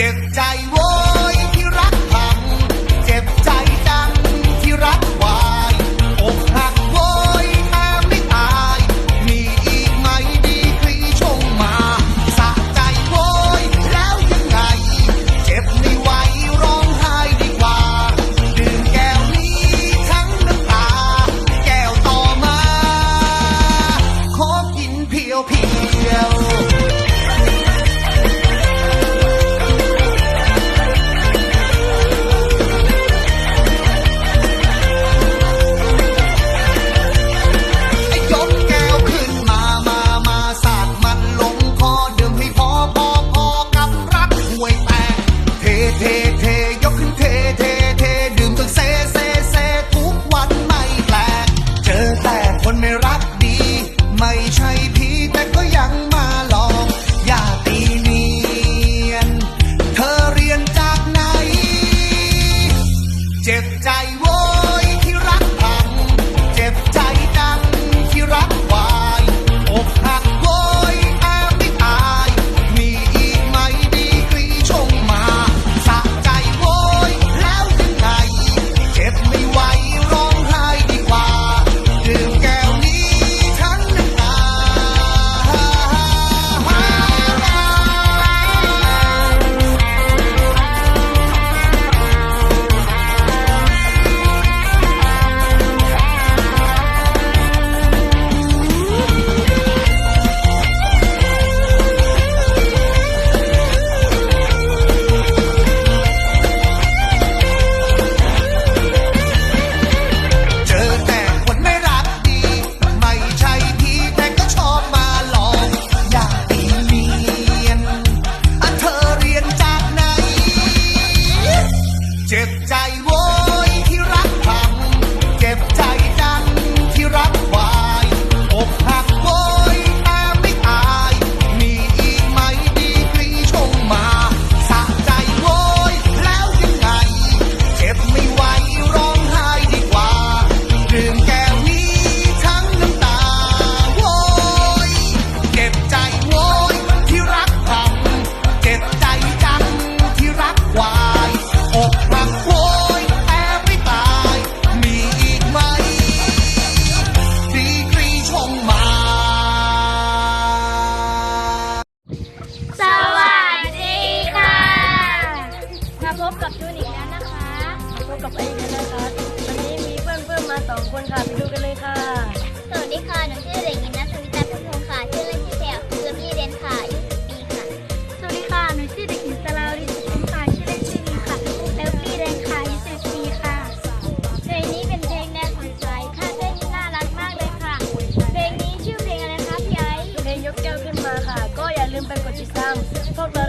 tentar. รักดี ไม่ใช่ผีแต่ก็ยังมาหลอกยาตีเนียน เธอเรียนจากไหน เจ็บ Time สองคนค่ะ ไปดูกันเลยค่ะ สวัสดีค่ะ หนูชื่อเด็กหญิงนัชวิตาพุ่มพงศ์ค่ะ ชื่อเล่นชื่อแพรคือเรียนค่ะอายุ10ปีค่ะ สวัสดีค่ะ หนูชื่อเด็กหญิงสลาวดิสุค่ะ ชื่อเล่นชื่อลิค่ะแล้วปีแดงค่ะอายุสิบปีค่ะ เพลงนี้เป็นเพลงแนวสวใสค่ะเพลงนี้น่ารักมากเลยค่ะ เพลงนี้ชื่อเพลงอะไรคะพี่ไอซ์เพลงยกแก้วขึ้นมาค่ะ ก็อย่าลืมไปกดติดตามพวกเรา